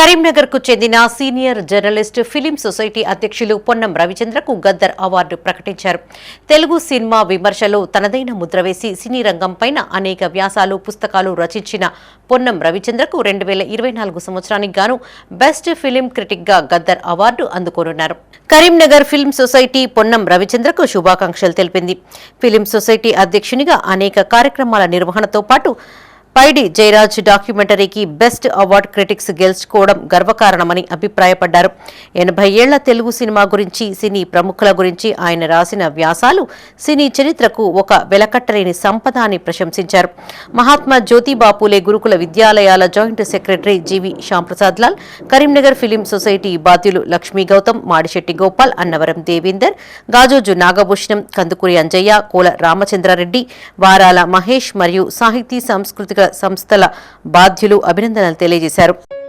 కరీంనగర్కు చెందిన senior journalist film society అధ్యక్షులు Ponnam రవిచంద్రకు Gaddar award ప్రకటించారు. తెలుగు సినిమా విమర్శలో తనదైన ముద్ర వేసి సినీ రంగంపైన అనేక వ్యాసాలు పుస్తకాలు రచించిన పొన్నం రవిచంద్రకు రెండు వేల ఇరవై నాలుగు సంవత్సరానికి గాను బెస్ట్ ఫిలిం క్రిటిక్గా గద్దర్ అవార్డు అందుకోనున్నారు. కరీంనగర్ ఫిల్మ్ సొసైటీ పొన్నం రవిచంద్రకు శుభాకాంక్షలు తెలిపింది. ఫిలిం సొసైటీ అధ్యక్షునిగా అనేక కార్యక్రమాల నిర్వహణతో పాటు పైడి జయరాజ్ డాక్యుమెంటరీకి బెస్ట్ అవార్డ్ క్రిటిక్స్ గెలుచుకోవడం గర్వకారణమని అభిప్రాయపడ్డారు. ఎనభై ఏళ్ళ తెలుగు సినిమా గురించి సినీ ప్రముఖుల గురించి ఆయన రాసిన వ్యాసాలు సినీ చరిత్రకు ఒక వెలకట్టలేని సంపద అని ప్రశంసించారు. మహాత్మా జ్యోతిబాపులే గురుకుల విద్యాలయాల joint secretary G V Shyamprasad Lal Karimnagar film society బాధ్యులు లక్ష్మీ గౌతమ్ మాడిశెట్టి గోపాల్ అన్నవరం దేవీందర్ గాజోజు నాగభూషణం కందుకూరి అంజయ్య కోల రామచంద్రారెడ్డి వారాల మహేష్ మరియు సాహితీ సాంస్కృతిక సంస్థల బాధ్యులు అభినందనలు తెలియజేశారు.